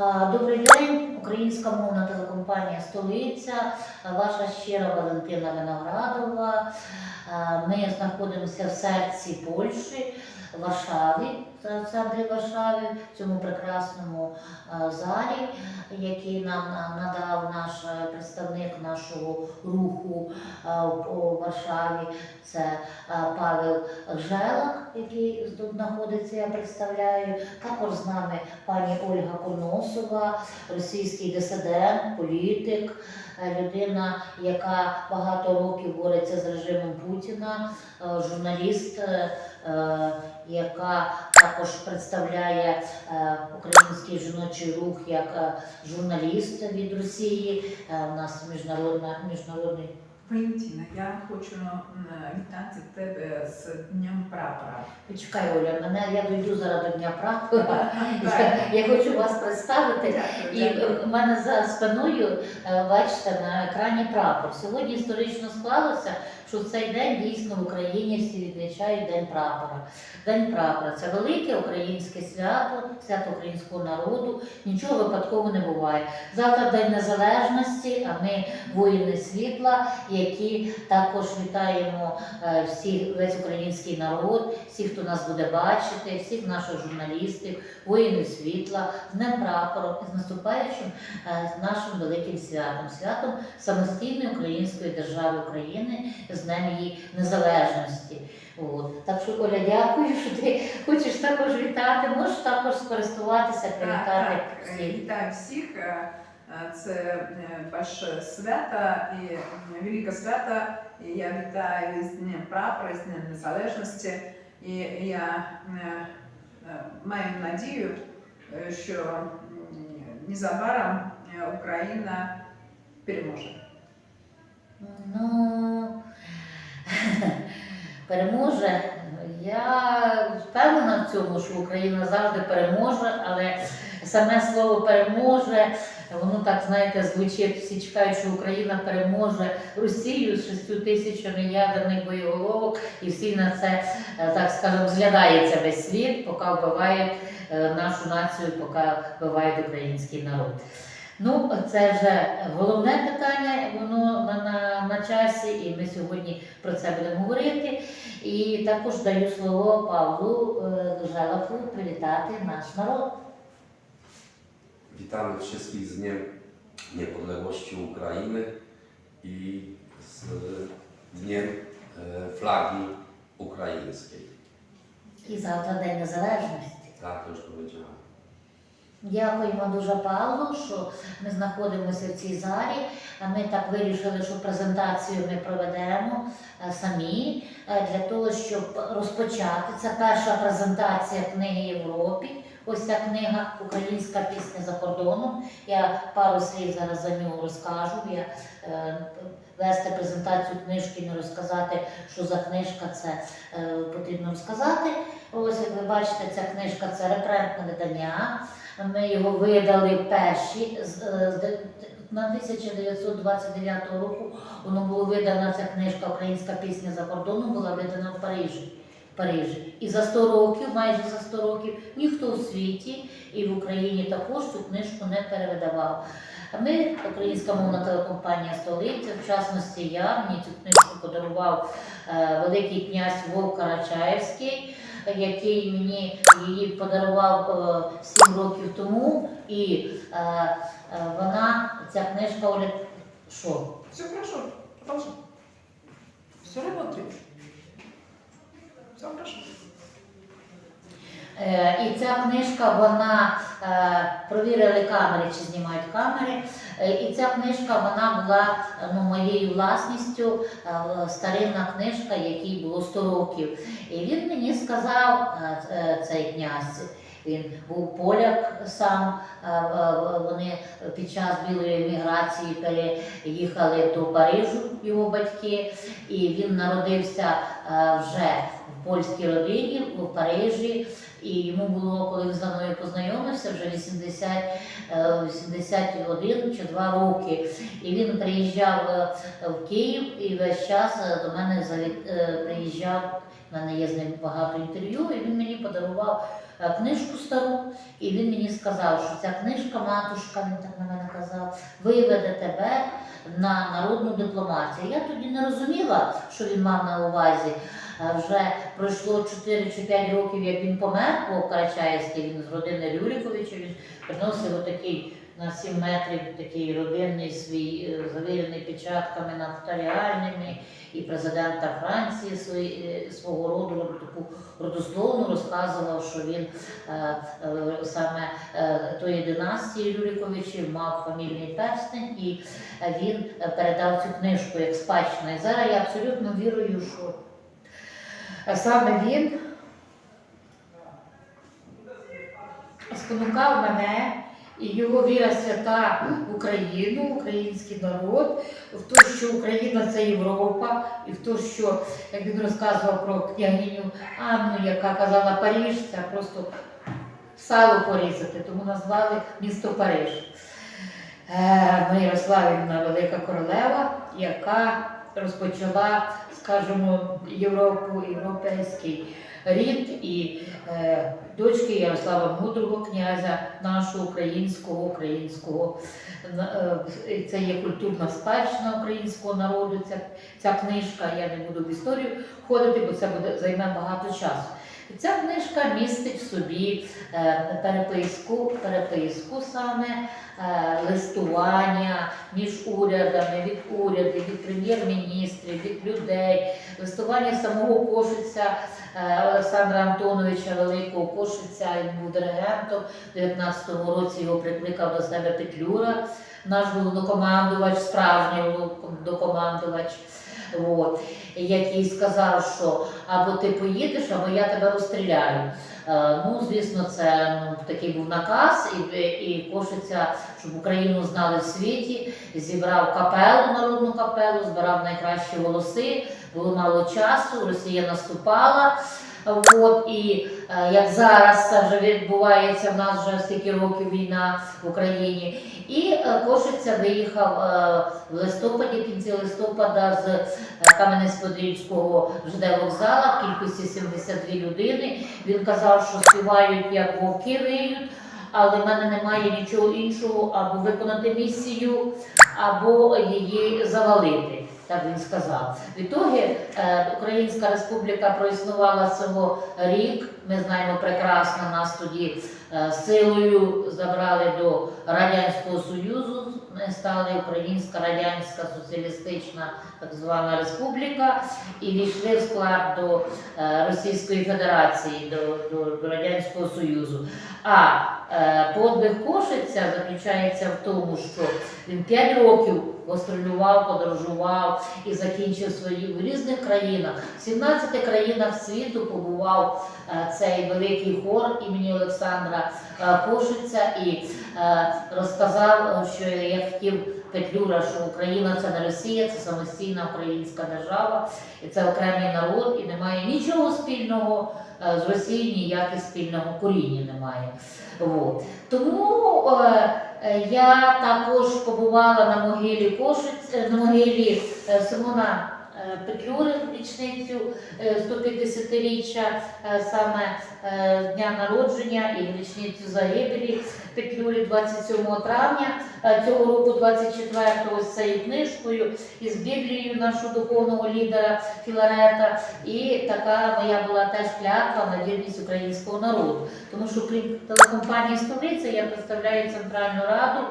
А, Добрий день, українська мовна телекомпанія Столиця, ваша щира Валентина Виноградова. Ми знаходимося в серці Польщі, Варшаві, центрі Варшави, в цьому прекрасному а, залі, який нам надав наш е, представник нашого руху у Варшаві. Це Павел Желак, який тут знаходиться, я представляю. Також з нами пані Ольга Коносова, російський дисидент, політик, е, людина, яка багато років бореться з режимом Путіна, е, журналіст, е, яка також представляє український жіночий рух як журналіст від Росії. У нас міжнародна міжнародний Валентина, я хочу вітати тебе з Днем прапора. Почекай, Оля, мене я дойду зараз до Дня прапора. Я, хочу вас представити. І в мене за спиною, е, бачите, на екрані прапор. Сьогодні історично склалося, що в цей день дійсно в Україні всі відмічають День прапора. День прапора це велике українське свято, свято українського народу. Нічого випадково не буває. Завтра День Незалежності, а ми воїни світла, які також вітаємо е, всі, весь український народ, всіх, хто нас буде бачити, всіх наших журналістів, воїнів світла, з Днем прапором і з наступаючим е, з нашим великим святом, святом самостійної української держави України, з Днем її незалежності. От. Так що, Оля, дякую, що ти хочеш також вітати. Можеш також скористуватися, привітати так, всіх. Вітаю всіх. Е, Це е, ваше свято і е, велике свято. І я вітаю з Днем прапора, з Днем Незалежності. І я маю надію, що незабаром Україна переможе. Ну переможе. Я впевнена в цьому, що Україна завжди переможе, але саме слово переможе, воно так, знаєте, звучить, всі чекають, що Україна переможе Росію з шістю тисячами ядерних боєголовок, і всі на це, е, так скажемо, зглядається весь світ, поки вбивають е, нашу націю, поки вбивають український народ. Ну, це вже головне питання, воно на, на, на часі, і ми сьогодні про це будемо говорити. І також даю слово Павлу е, привітати наш народ. Witamy wszystkich z Dniem Niepodległości Ukrainy i z Dniem e, Flagi Ukraińskiej. І завтра День Незалежності. Tak, to już powiedziałem. Дякуємо дуже Павлу, що ми знаходимося в цій залі. Ми так вирішили, що презентацію ми проведемо е, самі е, для того, щоб розпочати. Це перша презентація книги Європі. Ось ця книга Українська пісня за кордоном. Я пару слів зараз за нього розкажу. Я е, вести презентацію книжки, не розказати, що за книжка це е, потрібно розказати. Ось як ви бачите, ця книжка це репрентне видання. Ми його видали перші е, з на 1929 року. Воно було видана ця книжка Українська пісня за кордоном була видана в Парижі. Парижі. І за 100 років, майже за 100 років, ніхто в світі і в Україні також цю книжку не перевидавав. А Ми, українська мовна телекомпанія Столиця, в частності я, мені цю книжку подарував е, великий князь Вовк Карачаєвський, який мені її подарував е, 7 років тому. І е, е, вона, ця книжка, Оля, що? Все хорошо, продолжим. Все работает. Все хорошо. І ця книжка, вона провірили камери, чи знімають камери. Е, І ця книжка вона була е, ну, моєю власністю, е, старинна книжка, якій було 100 років. І він мені сказав, цей князь, він був поляк сам. Вони під час білої еміграції переїхали до Парижу, його батьки, і він народився вже в польській родині у Парижі. І йому було, коли він з мною познайомився, вже 80, е, 81 чи 2 роки. І він приїжджав е, в Київ і весь час е, до мене е, приїжджав. У мене є з ним багато інтерв'ю, і він мені подарував е, книжку стару, і він мені сказав, що ця книжка, матушка, він так на мене казав, виведе тебе на народну дипломатію. Я тоді не розуміла, що він мав на увазі. Вже пройшло 4 чи 5 років, як він помер, бо Карачаївський він з родини Рюриковича, він приносив отакий на 7 метрів такий родинний свій е, завірений печатками нотаріальними, і президента Франції свої, е, свого роду таку родословну розказував, що він е, саме тої династії Рюриковичів мав фамільний перстень, і він передав цю книжку як спадщина. І зараз я абсолютно вірую, що е, саме він спонукав мене і його віра свята в Україну, український народ, в те, що Україна це Європа, і в те, що як він розказував про княгиню Анну, яка казала Паріж, це просто сало порізати, тому назвали місто Париж. Е, Ярославівна Велика Королева, яка розпочала, скажімо, Європу, європейський рід і е, дочки Ярослава Мудрого князя, нашого українського, українського. Е, Це є культурна спадщина українського народу. Ця, ця книжка, я не буду в історію ходити, бо це буде займе багато часу. Ця книжка містить в собі е, переписку, переписку саме е, листування між урядами, від урядів, від прем'єр-міністрів, від людей, листування самого Кошиця е, Олександра Антоновича Великого Кошиця, він був диригентом. У 19-му році його прикликав до себе Петлюра, наш головнокомандувач, справжній головнокомандувач. От, який сказав, що або ти поїдеш, або я тебе розстріляю. Е, Ну, звісно, це ну, такий був наказ, і, і Кошиця, щоб Україну знали в світі, зібрав капелу, народну капелу, збирав найкращі голоси, було мало часу, Росія наступала. От, і е, як зараз це вже відбувається, в нас вже стільки років війна в Україні. І е, Кошиця виїхав в листопаді, кінці листопада з Кам'янець-Подільського ЖД вокзала в кількості 72 людини. Він казав, що співають як вовки виють, але в мене немає нічого іншого, або виконати місію, або її завалити. Так він сказав. Відтоді е, Українська Республіка проіснувала цього рік. Ми знаємо прекрасно, нас тоді силою забрали до Радянського Союзу. Стали Українська Радянська Соціалістична так звана республіка і війшли в склад до е, Російської Федерації, до, до, до Радянського Союзу. А е, подвиг Кошиця заключається в тому, що він 5 років гастролював, подорожував і закінчив свої в різних країнах. В 17 країнах світу побував е, цей великий хор імені Олександра е, Кошиця і е, розказав, е, що я хотів Петлюра, що Україна це не Росія, це самостійна українська держава, і це окремий народ, і немає нічого спільного е, з Росією, ніяких спільного коріння немає. От. Тому е, е, я також побувала на могилі Кошиць, е, на могилі е, Симона е, Петлюри річницю е, 150-річчя е, саме е, дня народження і річницю загибелі Петлюрі 27 травня цього року, 24-го, з цією книжкою і з Біблією нашого духовного лідера Філарета. І така моя була теж клятва на вірність українського народу. Тому що крім телекомпанії столиця я представляю Центральну Раду,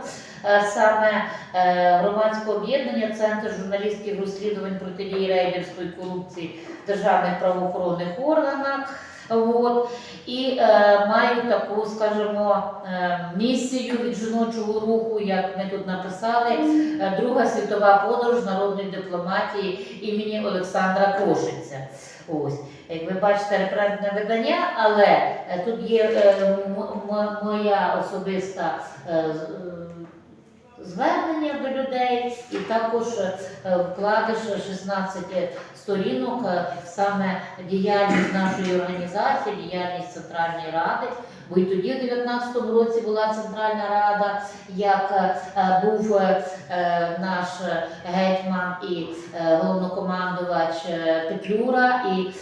саме е, громадське об'єднання, Центр журналістських розслідувань протидії рейдерської корупції в державних правоохоронних органах. От. І е, маю таку, скажімо, е, місію від жіночого руху, як ми тут написали, е, Друга світова подорож народної дипломатії імені Олександра Кошиця. Ось. Як ви бачите, референтне видання, але е, тут є е, моя особиста е, е, звернення до людей, і також е, вкладиш 16 сторінок е, саме діяльність нашої організації, діяльність Центральної Ради. Бо і тоді, в 19-му році, була Центральна Рада, як е, був наш гетьман і головнокомандувач Петлюра, і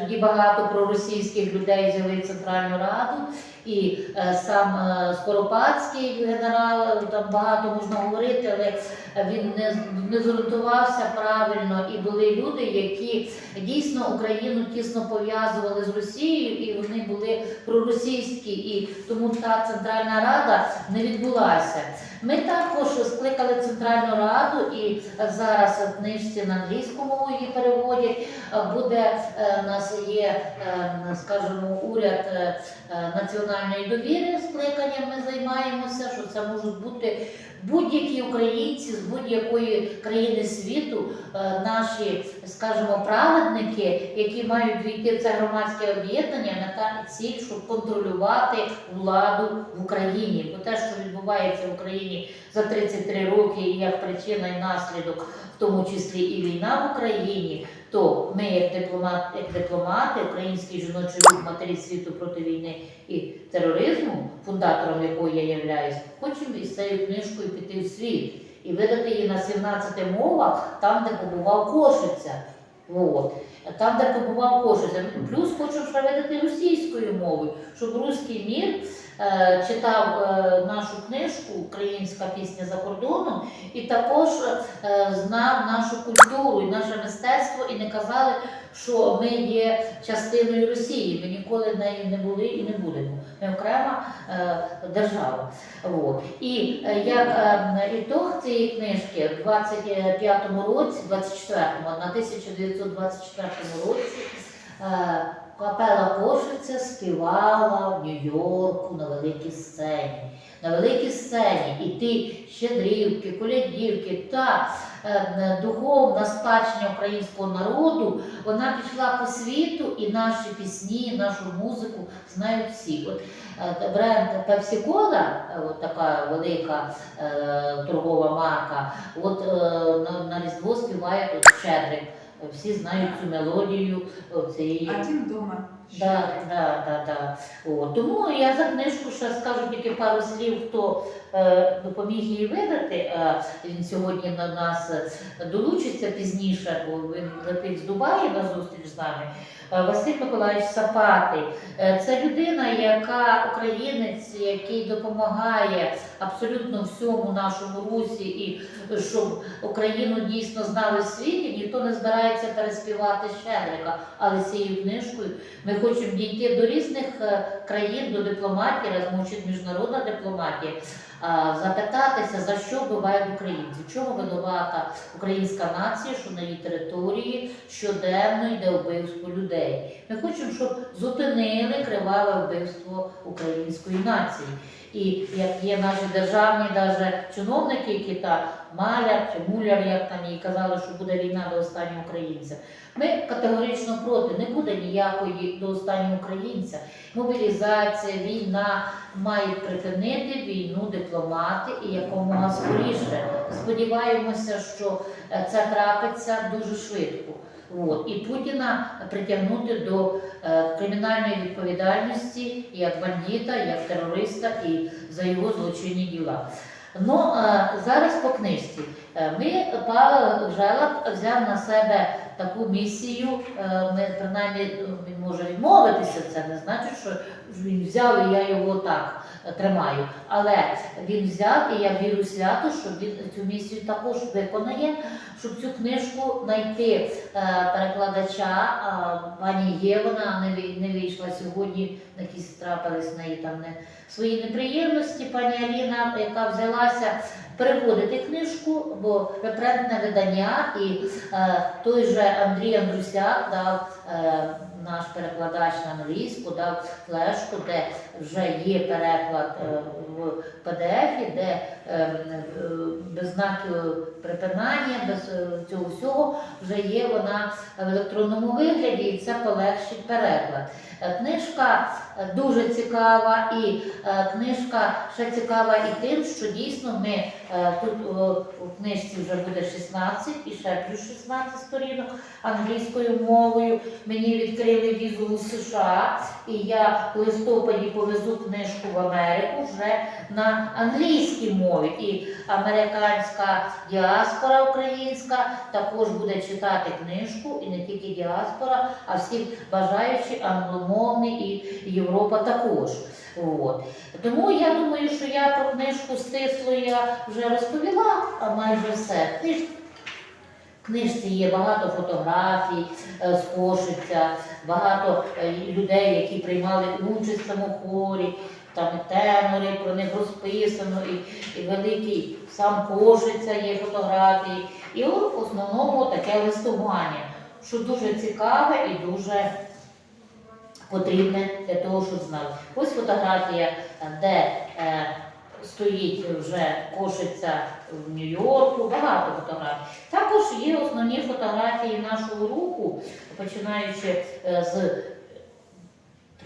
тоді багато проросійських людей взяли Центральну Раду. І е, сам е, Скоропадський генерал, там багато можна говорити, але він не, не зорієнтувався правильно. І були люди, які дійсно Україну тісно пов'язували з Росією, і вони були проросійські, і тому та Центральна Рада не відбулася. Ми також скликали Центральну Раду, і зараз книжці на англійську мову її переводять. Е, Буде е, у нас є, е, скажімо, уряд е, е, національної довіри скликанням. Ми займаємося, що це можуть бути будь-які українці з будь-якої країни світу, е, наші, скажімо, праведники, які мають війти в це громадське об'єднання, на та ціль, щоб контролювати владу в Україні. Бо те, що відбувається в Україні за 33 роки, і як причина і наслідок, в тому числі і війна в Україні. То ми, як дипломат, як дипломати, український жіночий рух матері світу проти війни і тероризму, фундатором якої я являюсь, хочемо із цією книжкою піти в світ і видати її на 17 мовах, там, де побував Кошиця. От. Там, де побував Кошиця. Плюс хочу проведити російською мовою, щоб руський мір е, читав е, нашу книжку Українська пісня за кордоном і також е, знав нашу культуру і наше мистецтво, і не казали, що ми є частиною Росії. Ми ніколи нею не були і не будемо. Ми окрема е, держава. От. І е, як е, ітог цієї книжки в 25-му році, 24-му, на 1924 році. Е, Капела Кошиця співала в Нью-Йорку на великій сцені. На великій сцені і ті щедрівки, колядівки та е, духовна спадщина українського народу, вона пішла по світу, і наші пісні, нашу музику знають всі. От е, бренд е, от така велика е, торгова марка, от е, на, на Різдво співає от Щедрик. Всі знають цю мелодію е, А Один дома. Да, да, да, да. О, тому я за книжку ще скажу тільки пару слів, хто е, допоміг її видати. Е, він сьогодні на нас долучиться пізніше, бо він летить з Дубаї на зустріч з нами. Е, Василь Миколаївич Сапатий. Е, це людина, яка українець, який допомагає абсолютно всьому нашому русі, і щоб Україну дійсно знали в світі, ніхто не збирається переспівати Щедрика. Але цією книжкою ми хочемо дійти до різних е, країн, до дипломатії, раз мовчить міжнародна дипломатія, запитатися, за що вбивають українці, чому винувата українська нація, що на її території щоденно йде вбивство людей. Ми хочемо, щоб зупинили криваве вбивство української нації. І як є наші державні даже чиновники, які там маляр чи муляр, як там їй казали, що буде війна до останнього українця. Ми категорично проти, не буде ніякої до останнього українця. Мобілізація, війна мають припинити війну дипломати і якомога скоріше. Сподіваємося, що е, це трапиться дуже швидко. От. І Путіна притягнути до е, кримінальної відповідальності як бандита, як терориста і за його злочинні діла. Ну, е, зараз по книжці. Е, Ми, Павел Желак взяв на себе таку місію. е, Ми принаймні може відмовитися, це не значить, що він взяв і я його так е, тримаю. Але він взяв, і я вірю свято, що він цю місію також виконає, щоб цю книжку знайти е, перекладача. А, Пані є, вона не вийшла сьогодні, якісь трапились в неї там не свої неприємності. Пані Аліна, яка взялася переводити книжку, бо репрентне видання, і е, той же Андрій Андрусяк дав е, наш перекладач на англійську, дав флешку, де вже є переклад е, в PDF, де е, е, без знаків припинання, без цього всього вже є вона в електронному вигляді, і це полегшить переклад. Е, Книжка е, дуже цікава, і е, книжка ще цікава і тим, що дійсно ми тут у книжці вже буде 16 і ще плюс 16 сторінок англійською мовою. Мені відкрили візу у США, і я в листопаді повезу книжку в Америку вже на англійській мові. І американська діаспора українська також буде читати книжку, і не тільки діаспора, а всі бажаючі англомовні і Європа також. От. Тому я думаю, що я про книжку стисло я вже розповіла, а майже все. Книж... Книжці є багато фотографій е, з Кошиця, багато е, людей, які приймали участь в хорі, там тенори, про них розписано, і, і великий сам Кошиця є фотографії. І в основному таке листування, що дуже цікаве і дуже потрібне для того, щоб знати. Ось фотографія, де е, стоїть вже кошиця в Нью-Йорку, багато фотографій. Також є основні фотографії нашого руху, починаючи е, з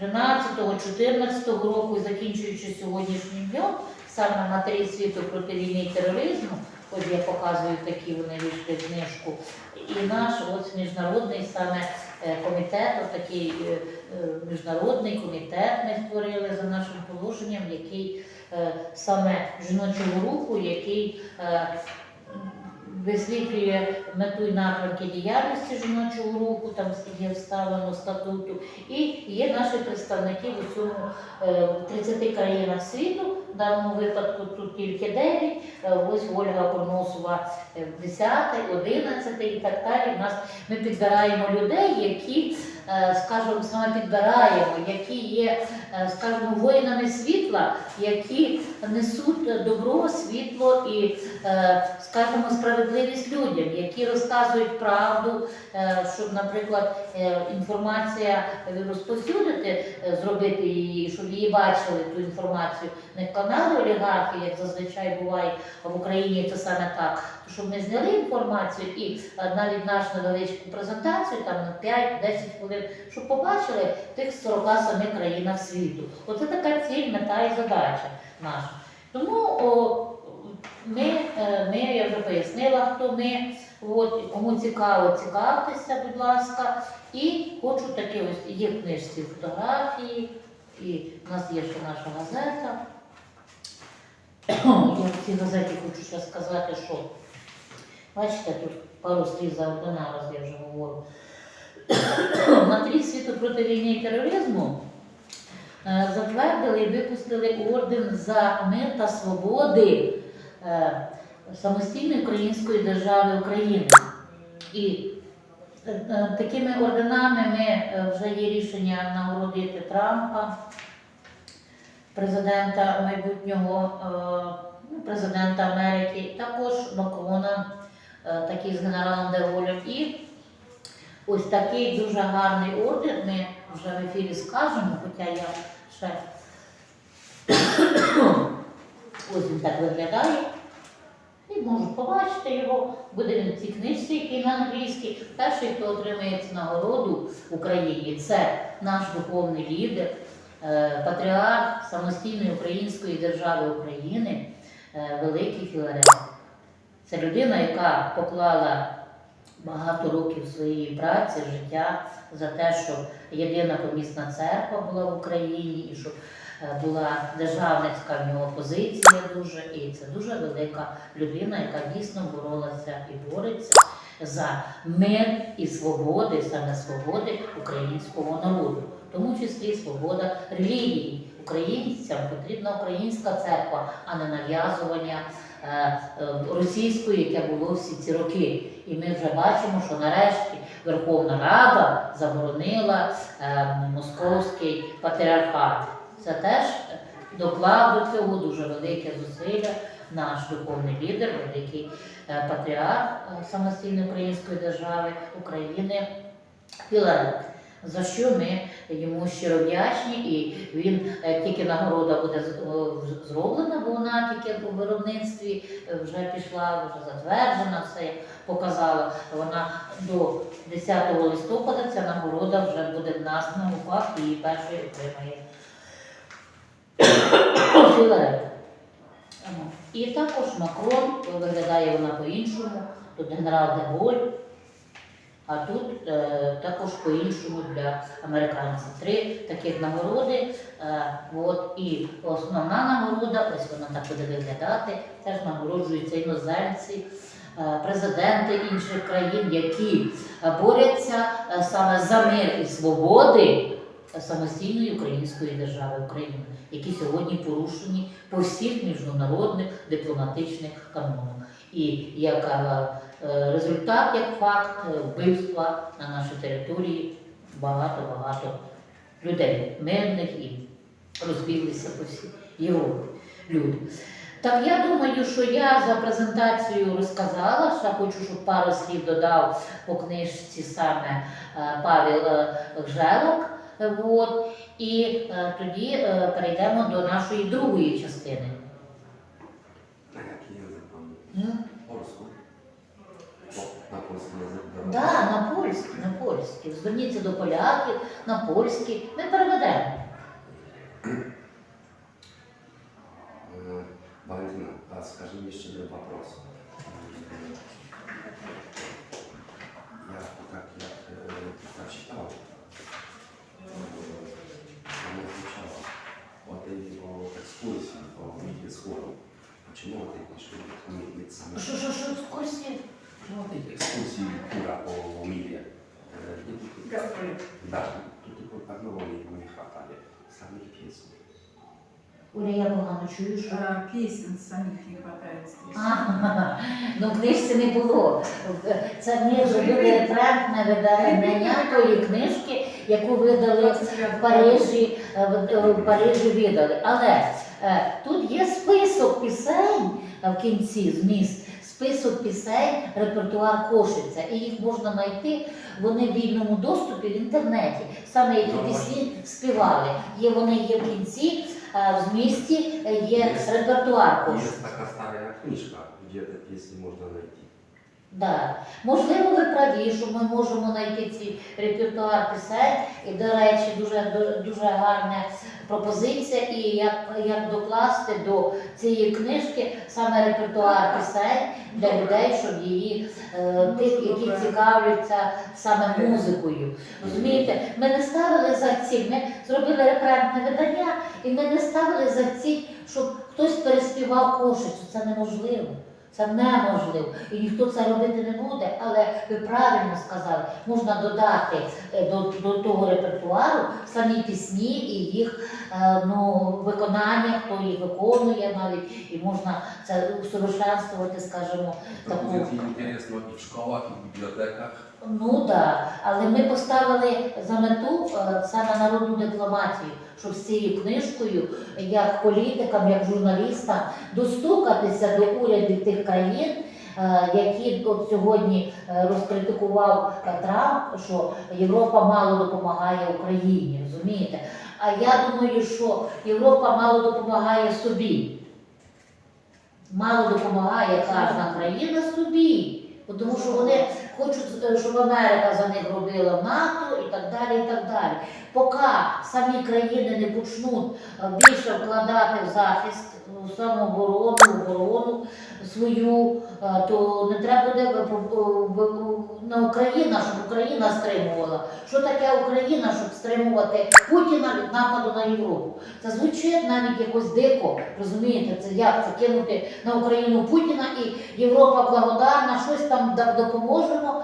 13-14 року і закінчуючи сьогоднішнім днем, саме матері світу проти війни і тероризму. Ось я показую такі вони вийшли книжку. І наш ось міжнародний саме комітет, такий е, е, міжнародний комітет ми створили за нашим положенням, який е, саме жіночого руху, який е, висвітлює мету і напрямки діяльності жіночого руху, там є вставлено статуту, і є наші представники в усьому е, 30 країнах світу. В даному випадку тут тільки 9, е, ось Ольга Корносова е, 10, 11 і так далі. У нас ми підбираємо людей, які, е, скажімо, саме підбираємо, які є, е, скажімо, воїнами світла, які несуть добро, світло і, е, скажімо, справедливість людям, які розказують правду, е, щоб, наприклад, е, інформація розповсюдити, е, зробити її, щоб її бачили ту інформацію, не канали олігархів, як зазвичай буває в Україні, це саме так. Щоб ми зняли інформацію і е, навіть нашу невеличку презентацію, там на 5-10 хвилин, щоб побачили в тих 47 країнах світу. Оце така ціль, мета і задача наша. Тому о, ми, е, ми, я вже пояснила, хто ми. От, кому цікаво, цікавтеся, будь ласка. І хочу таке ось є книжці фотографії, і в нас є ще наша газета. Я в цій газеті хочу ще сказати, що бачите, тут пару слів за один раз я вже говорю. Матері світу проти війни і тероризму затвердили і випустили орден за мир та свободи е, самостійної української держави України. І е, е, такими орденами ми е, вже є рішення нагородити Трампа, президента майбутнього, е, ну, президента Америки, також Макрона, е, такий з генералом Деголем. І ось такий дуже гарний орден ми вже в ефірі скажемо, хоча я ще ось він так виглядає. І можу побачити його, буде він в цій книжці, який на англійській. Перший, хто отримає цю нагороду в Україні, це наш духовний лідер, е, патріарх самостійної української держави України, е, Великий Філарет. Це людина, яка поклала багато років своєї праці, життя за те, щоб єдина помісна церква була в Україні і щоб е, була державницька в нього позиція дуже, і це дуже велика людина, яка дійсно боролася і бореться за мир і свободи, саме свободи українського народу, в тому числі свобода релігії. Українцям потрібна українська церква, а не нав'язування е, е, яке було всі ці роки. І ми вже бачимо, що нарешті Верховна Рада заборонила е, московський патріархат. Це теж доклав до цього дуже велике зусилля наш духовний лідер, великий патріарх самостійної української держави України Філарет. За що ми йому щиро вдячні, і він е, тільки нагорода буде зроблена, бо вона тільки у виробництві е, вже пішла, вже затверджена, все показала. Вона до 10 листопада ця нагорода вже буде в нас на руках і першою отримає Філарет. І також Макрон виглядає вона по-іншому. Тут генерал де Голь, а тут е, також по-іншому для американців. Три таких нагороди. Е, от, і основна нагорода, ось вона так буде виглядати, теж нагороджуються іноземці, е, президенти інших країн, які борються е, саме за мир і свободи самостійної української держави України, які сьогодні порушені по всіх міжнародних дипломатичних канонах. І як е, е, результат, як факт е, вбивства на нашій території багато-багато людей, мирних і розбіглися по всій Європі люди. Так я думаю, що я за презентацію розказала, ще хочу, щоб пару слів додав по книжці саме е, Павел е, Гжелок. Е, От, і е, тоді е, перейдемо до нашої другої частини. Na jaki na язик. Так. Да, на польський, на польський. Зверніться до поляків, на польський. Ми переведемо. Валентина, а скажи мені ще один вопрос. Оля, я погано чую, що. А, Песен самих не хватает здесь. А, ну в книжці не було. Це ми зробили референтне видання тої книжки, яку видали в Парижі, е, в- е, в Парижі видали. Але е, тут є список пісень в кінці, зміст, список пісень, репертуар Кошиця. І їх можна знайти, вони в вільному доступі в інтернеті. Саме які Ну, пісні співали. Є вони є в кінці, в змісті е, є репертуар taka stara kniżka, gdzie te pieśni można znaleźć. Да. Можливо, ви праві, що ми можемо знайти ці репертуар пісень. І, до речі, дуже, дуже гарна пропозиція, і як, як докласти до цієї книжки саме репертуар пісень для людей, щоб її е, тих, які цікавляться саме музикою. Розумієте, ми не ставили за ціль, ми зробили референтне видання, і ми не ставили за ціль, щоб хтось переспівав кошицю. Це неможливо. Це неможливо. І ніхто це робити не буде, але ви правильно сказали, можна додати е, до, до того репертуару самі пісні і їх е, ну, виконання, хто їх виконує навіть, і можна це усовершенствувати, скажімо, таку. Це інтересно і в школах, і в bibliotekach. Ну так, але ми поставили за мету е, саме народну дипломатію, щоб з цією книжкою, як політикам, як журналістам, достукатися до урядів тих країн, е, які от сьогодні е, розкритикував Трамп, що Європа мало допомагає Україні, розумієте? А я думаю, що Європа мало допомагає собі. Мало допомагає кожна країна собі. Тому що вони хочуть, е, щоб Америка за них робила НАТО і так далі. і так далі. Поки самі країни не почнуть е, більше вкладати в захист, в самооборону, в оборону свою, е, то не треба буде на Україна, щоб Україна стримувала. Що таке Україна, щоб стримувати Путіна від нападу на Європу? Це звучить навіть якось дико, розумієте? Це як це кинути на Україну Путіна і Європа благодарна, щось там да- допоможемо,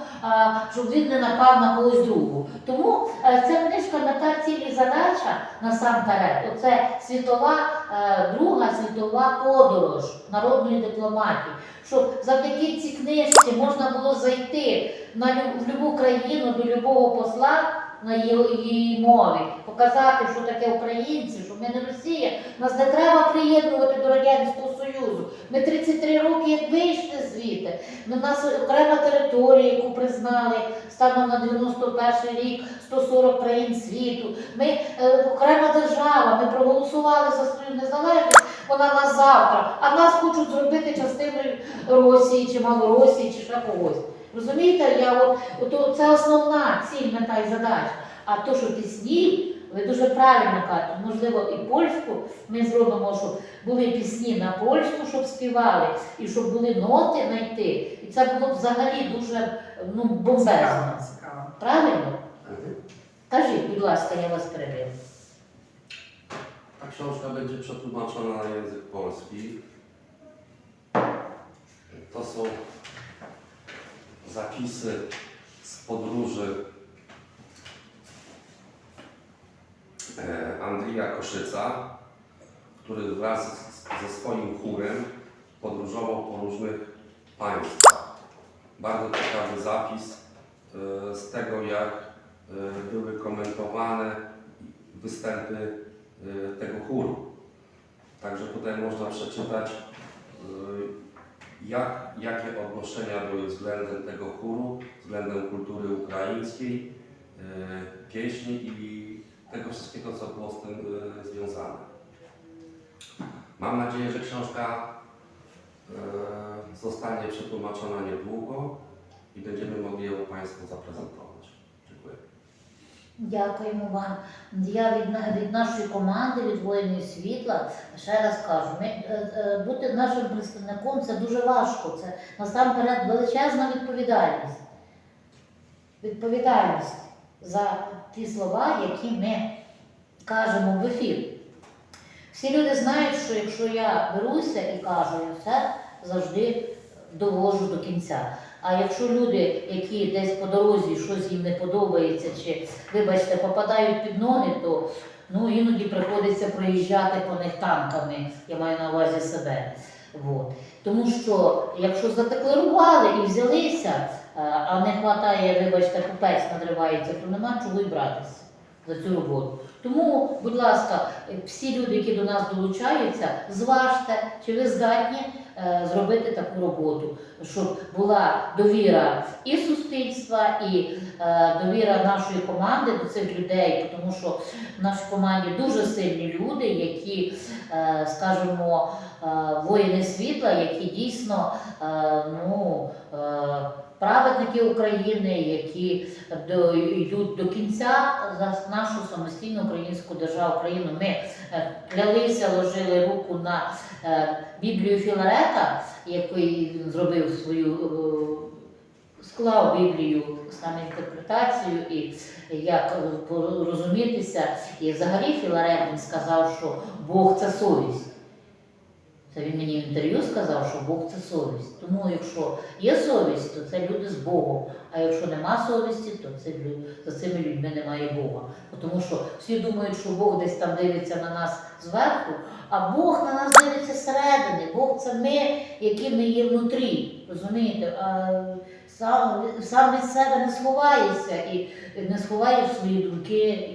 щоб він не напав на когось другого. Тому е, ця книжка мета цілі задача насамперед. Оце світова, е, друга світова подорож народної дипломатії. Щоб завдяки цій книжці можна було зайти на будь-яку країну до будь-якого посла на її мові, показати, що таке українці, що ми не Росія. Нас не треба приєднувати до Радянського Союзу. Ми 33 роки як вийшли звідти. Ну, У нас окрема територія, яку признали станом на 91 рік 140 країн світу. Ми е, окрема держава, ми проголосували за свою незалежність, вона на завтра, а нас хочуть зробити частиною Росії чи Малоросії, чи ще когось. Розумієте, я от, от, це основна ціль, мета і задача. А то, що пісні, ви дуже правильно кажете, можливо, і польську ми зробимо, щоб були пісні на польську, щоб співали, і щоб були ноти знайти. І це було б взагалі дуже ну, бомбезно. Цікаво, цікаво. Правильно? Кажіть, будь ласка, я вас перебив. Ta książka będzie przetłumaczona na język polski. To są zapisy z podróży Andrija Koszyca, który wraz ze swoim chórem podróżował po różnych państwach. Bardzo ciekawy zapis e, z tego, jak e, były komentowane występy tego chóru. Także tutaj można przeczytać, jak, jakie odnoszenia były względem tego chóru, względem kultury ukraińskiej, pieśni i tego wszystkiego, co było z tym związane. Mam nadzieję, że książka zostanie przetłumaczona niedługo i będziemy mogli ją Państwu zaprezentować. Dziękuję. Дякуємо вам. Я від, від нашої команди, від воїнів світла, ще раз кажу, ми, бути нашим представником це дуже важко. Це насамперед величезна відповідальність. Відповідальність за ті слова, які ми кажемо в ефір. Всі люди знають, що якщо я беруся і кажу, я все завжди довожу до кінця. А якщо люди, які десь по дорозі щось їм не подобається, чи, вибачте, попадають під ноги, то ну, іноді приходиться проїжджати по них танками, я маю на увазі себе. От. Тому що якщо задекларували і взялися, а не вистачає, вибачте, купець надривається, то нема чого й братися за цю роботу. Тому, будь ласка, всі люди, які до нас долучаються, зважте, чи ви здатні е, зробити таку роботу, щоб була довіра і суспільства, і е, довіра нашої команди до цих людей, тому що в нашій команді дуже сильні люди, які, е, скажімо, е, воїни світла, які дійсно е, ну, е, праведники України, які до, йдуть до кінця за нашу самостійну українську державу Україну. Ми е, клялися, ложили руку на е, Біблію Філарета, який він зробив свою. е, Склав Біблію саме інтерпретацію і як порозумітися. І взагалі Філарет сказав, що Бог це совість. Це він мені в інтерв'ю сказав, що Бог це совість. Тому якщо є совість, то це люди з Богом. А якщо нема совісті, то це за цими людьми немає Бога. Тому що всі думають, що Бог десь там дивиться на нас зверху, а Бог на нас дивиться зсередини. Бог це ми, які ми є внутрі. Розумієте? А сам, сам від себе не сховаєшся і не сховаєш свої думки.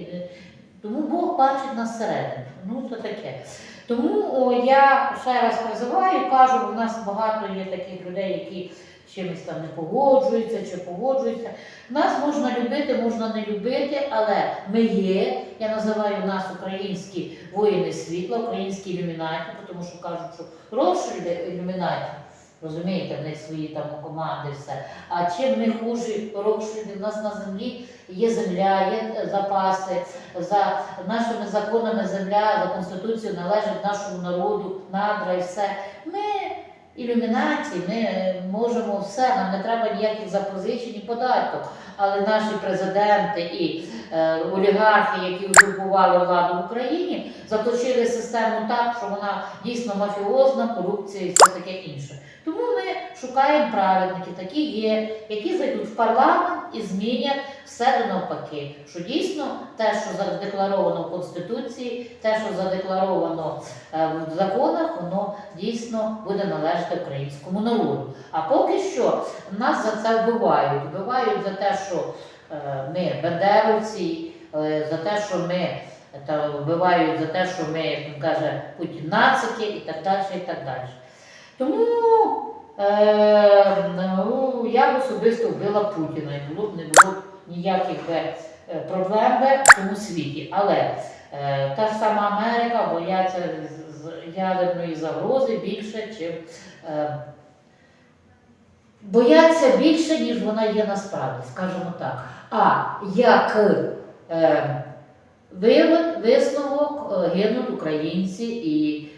Тому Бог бачить нас зсередини. Ну, це таке. Тому о, я ще раз призиваю, кажу, у нас багато є таких людей, які чимось там не погоджуються чи погоджуються. Нас можна любити, можна не любити, але ми є. Я називаю нас українські воїни світла, українські ілюмінаті, тому що кажуть, що Ротшильди ілюмінаті. Розумієте, в них свої там команди, все. А чим ми хужі Ротшильди? В нас на землі є земля, є запаси. За нашими законами земля, за конституцією належить нашому народу, надра і все. Ми ілюмінаті, ми можемо все, нам не треба ніяких запозичень і податків. Але наші президенти і е, олігархи, які узурпували владу в Україні, заточили систему так, що вона дійсно мафіозна, корупція і все таке інше. Тому ми шукаємо праведників, такі є, які зайдуть в парламент і змінять все до навпаки. Що дійсно те, що задекларовано в Конституції, те, що задекларовано е, в законах, воно дійсно буде належати українському народу. А поки що нас за це вбивають. Вбивають за те, що е, ми бендеровці, е, за те, що ми та вбивають за те, що ми, як він каже, Путін нацики і так далі, і так далі. Тому е, ну, я особисто вбила Путіна і було б не було ніяких е, проблем в цьому світі. Але е, та ж сама Америка бояться ядерної загрози більше, чим е, бояться більше, ніж вона є насправді, скажімо так. А як е, висновок е, гинуть українці і